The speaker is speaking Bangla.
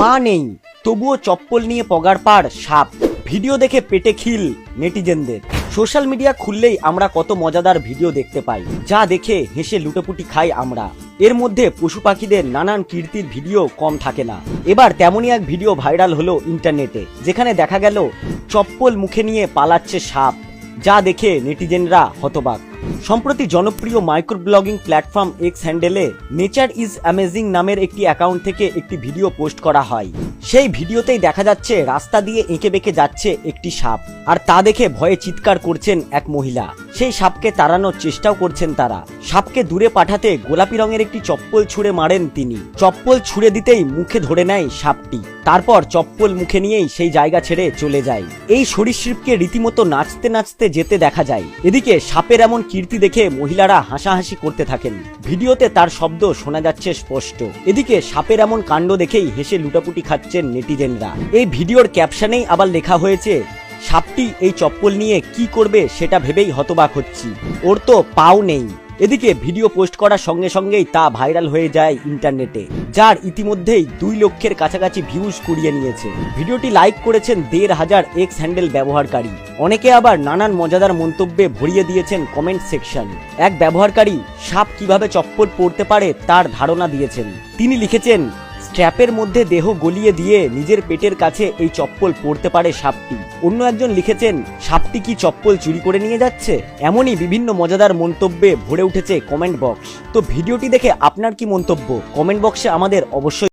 পা নেই, তবুও চপ্পল নিয়ে পগার পার সাপ। ভিডিও দেখে পেটে খিল নেটিজেনদের। সোশ্যাল মিডিয়া খুললেই আমরা কত মজাদার ভিডিও দেখতে পাই, যা দেখে হেসে লুটোপুটি খাই আমরা। এর মধ্যে পশু পাখিদের নানান কীর্তির ভিডিও কম থাকে না। এবার তেমনই এক ভিডিও ভাইরাল হলো ইন্টারনেটে, যেখানে দেখা গেল চপ্পল মুখে নিয়ে পালাচ্ছে সাপ, যা দেখে নেটিজেনরা হতবাক। সম্প্রতি জনপ্রিয় মাইক্রো ব্লগিং প্ল্যাটফর্ম এক্স হ্যান্ডেলে নেচার ইজ অ্যামেজিং নামের একটি অ্যাকাউন্ট থেকে একটি ভিডিও পোস্ট করা হয়। সেই ভিডিওতেই দেখা যাচ্ছে রাস্তা দিয়ে এঁকে বেঁকে যাচ্ছে একটি সাপ, আর তা দেখে ভয়ে চিৎকার করছেন এক মহিলা। সেই সাপকে তাড়ানোর চেষ্টাও করছেন তারা। সাপকে দূরে পাঠাতে গোলাপি রঙের একটি চপ্পল ছুঁড়ে মারেন তিনি। চপ্পল ছুঁড়ে দিতেই মুখে ধরে নেয় সাপটি। তারপর চপ্পল মুখে নিয়েই সেই জায়গা ছেড়ে চলে যায়। এই সরীসৃপকে রীতিমতো নাচতে নাচতে যেতে দেখা যায়। এদিকে সাপের এমন কীর্তি দেখে মহিলারা হাসাহাসি করতে থাকেন। ভিডিওতে তার শব্দ শোনা যাচ্ছে স্পষ্ট। এদিকে সাপের এমন কাণ্ড দেখেই হেসে লুটাপুটি খাচ্ছেন নেটিজেনরা। এই ভিডিওর ক্যাপশনেই আবার লেখা হয়েছে, সাপটি এই চপ্পল নিয়ে কি করবে সেটা ভেবেই হতবাক হচ্ছি। ওর তো পাও নেই। এদিকে ভিডিও পোস্ট করার সঙ্গে সঙ্গেই তা ভাইরাল হয়ে যায় ইন্টারনেটে, যার ইতিমধ্যেই দুই লক্ষের কাছাকাছি ভিউজ কুড়িয়ে নিয়েছে। ভিডিওটি লাইক করেছেন দেড় হাজার এক্স হ্যান্ডেল ব্যবহারকারী। অনেকে আবার নানান মজাদার মন্তব্যে ভরিয়ে দিয়েছেন কমেন্ট সেকশন এক ব্যবহারকারী সাপ কীভাবে চপ্পল পড়তে পারে তার ধারণা দিয়েছেন। তিনি লিখেছেন স্ট্র্যাপের মধ্যে দেহ গলিয়ে দিয়ে নিজের পেটের কাছে এই চপ্পল পড়তে পারে সাপটি। অন্য একজন লিখেছেন, সাপটি কি চপ্পল চুরি করে নিয়ে যাচ্ছে? এমনই বিভিন্ন মজাদার মন্তব্যে ভরে উঠেছে কমেন্ট বক্স। তো ভিডিওটি দেখে আপনার কি মন্তব্য? কমেন্ট বক্সে আমাদের অবশ্যই